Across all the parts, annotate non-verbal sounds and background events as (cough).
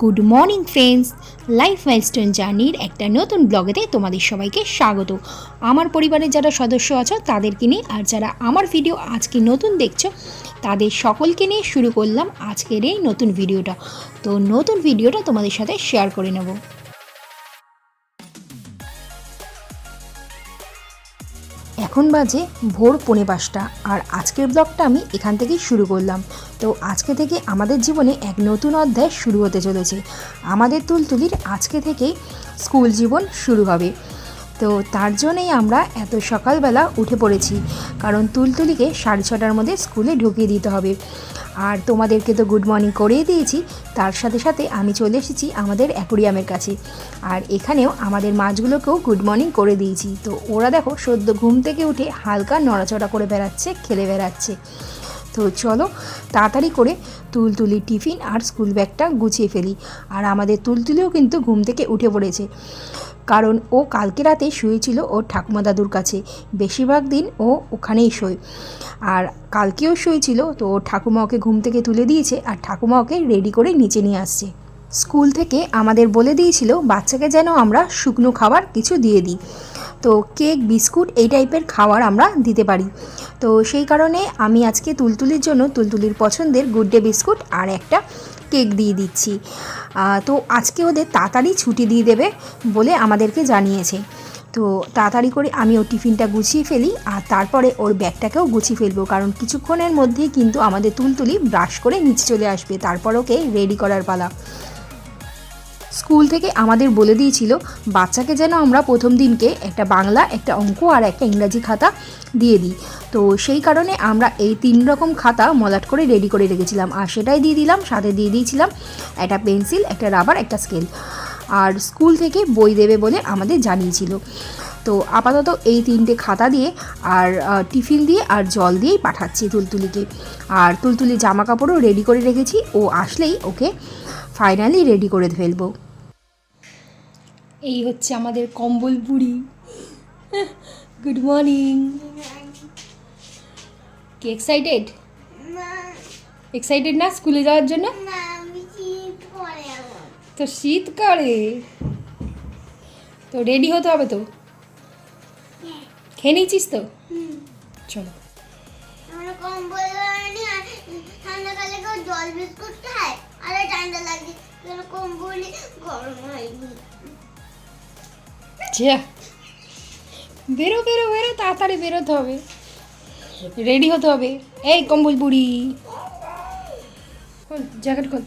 Good morning friends life milestone জার্নির একটা নতুন ব্লগেতে তোমাদের সবাইকে স্বাগত। আমার পরিবারের যারা সদস্য আছো, তাদেরকে নিয়ে আর যারা আমার ভিডিও আজকে নতুন দেখছ, তাদের সকলকে নিয়ে শুরু করলাম আজকের এই নতুন ভিডিওটা। তো নতুন ভিডিওটা তোমাদের সাথে শেয়ার করে নেব। এখন বাজে ভোর পৌনে পাঁচটা আর আজকের ব্লগটা আমি এখান থেকেই শুরু করলাম। তো আজকে থেকে আমাদের জীবনে এক নতুন অধ্যায় শুরু হতে চলেছে। আমাদের তুলতুলির আজকে থেকেই স্কুল জীবন শুরু হবে। তো তার জন্যই আমরা এত সকালবেলা উঠে পড়েছি। কারণ তুলতুলিকে সাড়ে ছটার মধ্যে স্কুলে ঢুকিয়ে দিতে হবে। আর তোমাদেরকে তো গুড মর্নিং করেই দিয়েছি। তার সাথে সাথে আমি চলে এসেছি আমাদের অ্যাকোরিয়ামের কাছে। আর এখানেও আমাদের মাছগুলোকেও গুড মর্নিং করে দিয়েছি। তো ওরা দেখো সদ্য ঘুম থেকে উঠে হালকা নড়াচড়া করে বেড়াচ্ছে, খেলে বেড়াচ্ছে। তো চলো তাড়াতাড়ি করে তুলতুলি টিফিন আর স্কুল ব্যাগটা গুছিয়ে ফেলি। আর আমাদের তুলতুলিও কিন্তু ঘুম থেকে উঠে পড়েছে। কারণ ও কালকে রাতে শুয়েছিল ওর ঠাকুমা দাদুর কাছে। বেশিরভাগ দিন ও ওখানেই শোয়। আর কালকেও শুয়েছিল, তো ওর ঠাকুমা ওকে ঘুম থেকে তুলে দিয়েছে আর ঠাকুমা ওকে রেডি করে নিচে নিয়ে আসছে। স্কুল থেকে আমাদের বলে দিয়েছিল, বাচ্চাকে যেন আমরা শুকনো খাবার কিছু দিয়ে দিই। তো কেক, বিস্কুট এই টাইপের খাবার আমরা দিতে পারি। তো সেই কারণে আমি আজকে তুলতুলির জন্য, তুলতুলির পছন্দের গুড ডে বিস্কুট আর একটা কেক দিয়ে দিচ্ছি। তো আজকে ওদের তাড়াতাড়ি ছুটি দিয়ে দেবে বলে আমাদেরকে জানিয়েছে। তো তাড়াতাড়ি করে আমি ওর টিফিনটা গুছিয়ে ফেলি আর তারপরে ওর ব্যাগটাকেও গুছিয়ে ফেলব কারণ কিছুক্ষণের মধ্যেই কিন্তু আমাদের তুলতুলি ব্রাশ করে নিচে চলে আসবে। তারপর ওকে রেডি করার পালা। স্কুল থেকে আমাদের বলে দিয়েছিল, বাচ্চাকে যেন আমরা প্রথম দিনকে একটা বাংলা, একটা অঙ্ক আর একটা ইংরাজি খাতা দিয়ে দিই। তো সেই কারণে আমরা এই তিন রকম খাতা মলাট করে রেডি করে রেখেছিলাম। আর সেটাই দিয়ে দিলাম, সাথে দিয়ে দিয়েছিলাম একটা পেন্সিল, একটা রাবার, একটা স্কেল। আর স্কুল থেকে বই দেবে বলে আমাদের জানিয়েছিল। তো আপাতত এই তিনটে খাতা দিয়ে আর টিফিন দিয়ে আর জল দিয়েই পাঠাচ্ছি তুলতুলিকে। আর তুলতুলি জামা কাপড়ও রেডি করে রেখেছি। ও আসলেই ওকে ফাইনালি রেডি করে ফেলব। এই হচ্ছে আমাদের কম্বল বুড়ি। গুড মর্নিং কি এক্সাইটেড এক্সাইটেড না স্কুলে যাওয়ার জন্য? তো শীত করে? তো রেডি হতে হবে তো? খেয়ে নিয়েছিস তো? চলো। জল বিস্কুট খায়? আর ঠান্ডা লাগে কম্বলে গরম হয়নি। যা বেরো বেরো বেরো, তাড়াতাড়ি বেরোতে হবে। রেডি হতে হবে। এই কম্বল বুড়ি। জ্যাকেট খোল।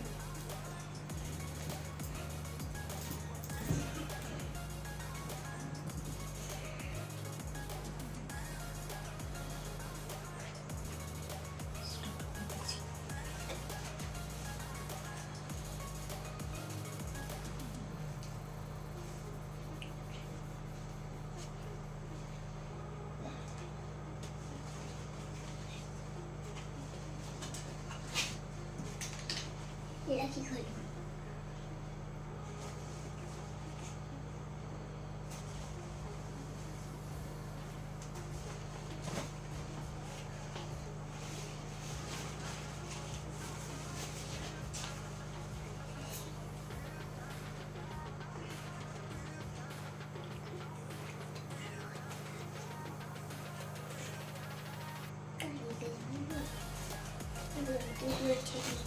এরা কি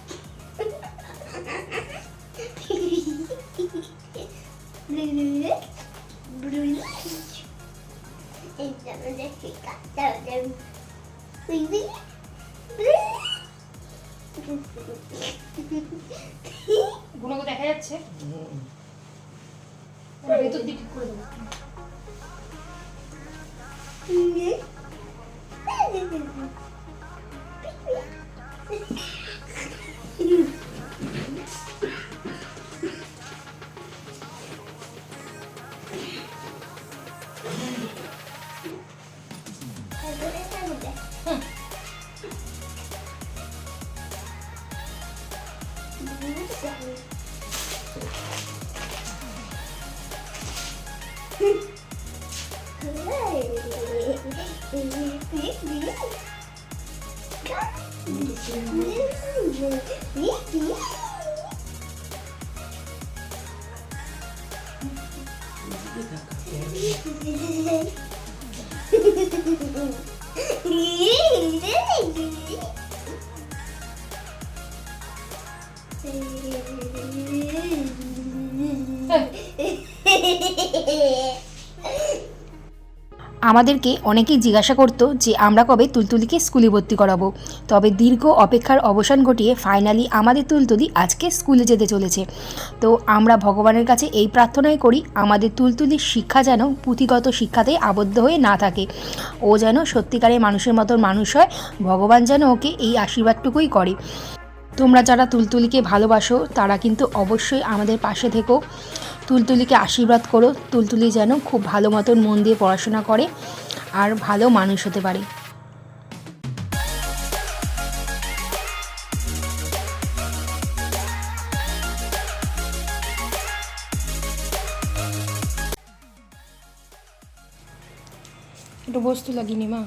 গুণগত দেখা যাচ্ছে। ভেতর দিকে করে দেবো। Thank. tudo. Hum. Muito bom. Thank you. Hey. (laughs) (laughs) (laughs) আমাদেরকে অনেকেই জিজ্ঞাসা করতো যে আমরা কবে তুলতুলিকে স্কুলে ভর্তি করাবো। তবে দীর্ঘ অপেক্ষার অবসান ঘটিয়ে ফাইনালি আমাদের তুলতুলি আজকে স্কুলে যেতে চলেছে। তো আমরা ভগবানের কাছে এই প্রার্থনাই করি, আমাদের তুলতুলির শিক্ষা যেন পুঁথিগত শিক্ষাতেই আবদ্ধ হয়ে না থাকে। ও যেন সত্যিকারের মানুষের মতন মানুষ হয়, ভগবান যেন ওকে এই আশীর্বাদটুকুই করে। তোমরা যারা তুলতুলিকে ভালোবাসো, তারা কিন্তু অবশ্যই আমাদের পাশে থেকো। তুলতুলিকে আশীর্বাদ করো। তুলতুলি যেন খুব ভালো মতন মন দিয়ে পড়াশোনা করে আর ভালো মানুষ হতে পারে। একটু বস্তু লাগিনি মা।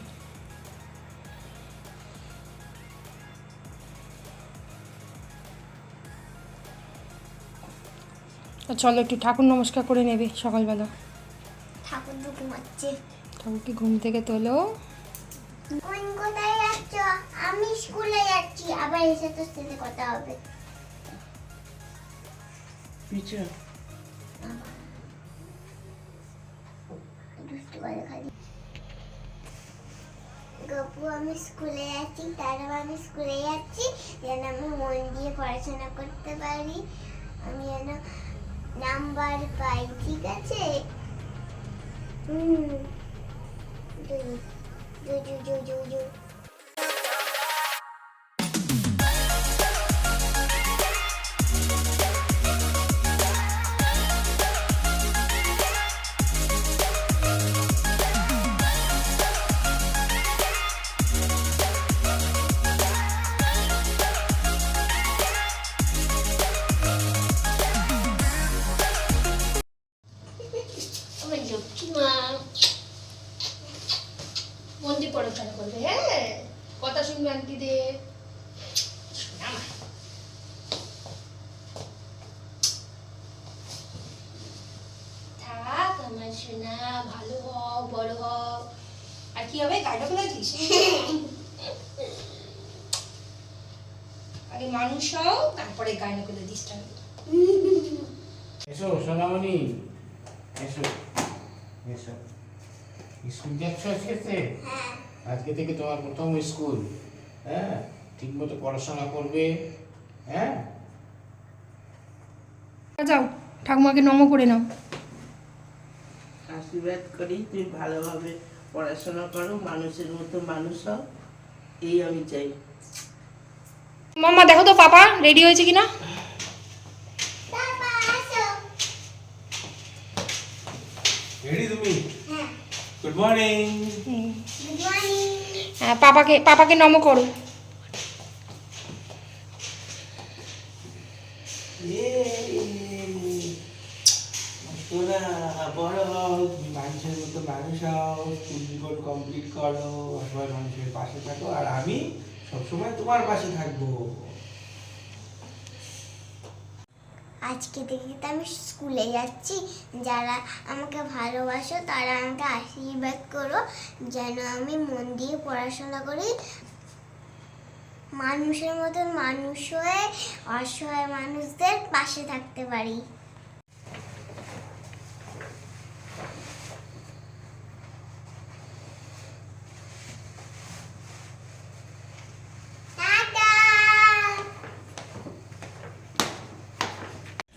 চলো একটু ঠাকুর নমস্কার করে নেবে সকালবেলা। ঠাকুর তো ঘুমাচ্ছে। ঠাকুরকে ঘুম থেকে তোলো। কোন কোথায় যাচ্ছ? আমি স্কুলে যাচ্ছি আবার এসে তোর সাথে কথা হবে। পিছে দুষ্টু করে খালি। গপু আমি স্কুলে যাচ্ছি তারপর আমি স্কুলে যাচ্ছি যেন আমি মন দিয়ে পড়াশোনা করতে পারি। আমি যেন নাম্বার পাই ঠিক আছে? হুম। মন করবে হ্যাঁ? কথা শুনবে আন্টিদের। থাক আমার সোনা ভালো হও বড় হও। আর কি হবে? গাড়িটা খুলেছিস আগে মানুষ হও তারপরে গাড়ি খুলে দিস এসো সোনামণি। এসো। এসো। স্কুল যাচ্ছ আজকে? হ্যাঁ। আজকে থেকে তোমার প্রথম স্কুল হ্যাঁ? ঠিক মতো পড়াশোনা করবে হ্যাঁ? যাও ঠাকুমাকে নম করে নাও। আশীর্বাদ করি তুমি ভালোভাবে পড়াশোনা করো মানুষের মতো মানুষ হও এই আমি চাই। মাম্মা দেখো তো পাপা রেডি হয়েছে কিনা? বাবা রেডি তুমি? গুড মর্নিং গুড মর্নিং হ্যাঁ পাপাকে পাপাকে নম করো তোরা বড় হও মানুষের মতো মানুষ হও স্কুল জীবন কমপ্লিট করো সবাই মানুষের পাশে থাকো আর আমি সবসময় তোমার পাশে থাকব আজকে থেকে আমি স্কুলে যাচ্ছি। যারা আমাকে ভালোবাসো তারা আমাকে আশীর্বাদ করো, যেন আমি মন দিয়ে পড়াশোনা করি। মানুষের মতন মানুষ হয়ে অসহায় মানুষদের পাশে থাকতে পারি।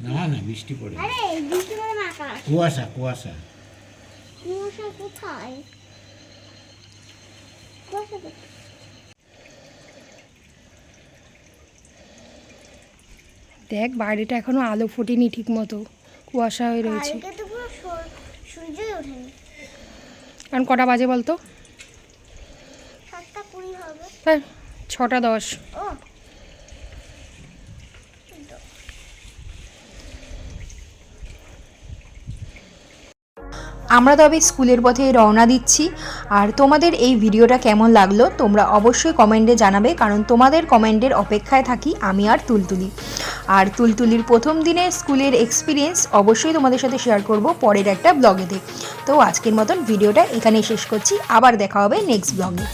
না না বৃষ্টি পড়ে আরে বৃষ্টি করে আকাশ। কুয়াশা কুয়াশা। কুয়াশা কোথায়? কুয়াশা কোথায় দেখ বাইরেটা এখনও আলো ফোটেনি ঠিক মতো কুয়াশা হয়ে রয়েছে। কারণ কটা বাজে বলতো? সাতটা কুড়ি হবে। হ্যাঁ ছটা দশ। আমরা তবে স্কুলের পথে রওনা দিচ্ছি। আর তোমাদের এই ভিডিওটা কেমন লাগল তোমরা অবশ্যই কমেন্টে জানাবে, কারণ তোমাদের কমেন্টের অপেক্ষায় থাকি আমি আর তুলতুলি। আর তুলতুলির প্রথম দিনের স্কুলের এক্সপিরিয়েন্স অবশ্যই তোমাদের সাথে শেয়ার করব পরের একটা ব্লগেতে তো আজকের মতন ভিডিওটা এখানেই শেষ করছি, আবার দেখা হবে নেক্সট ব্লগে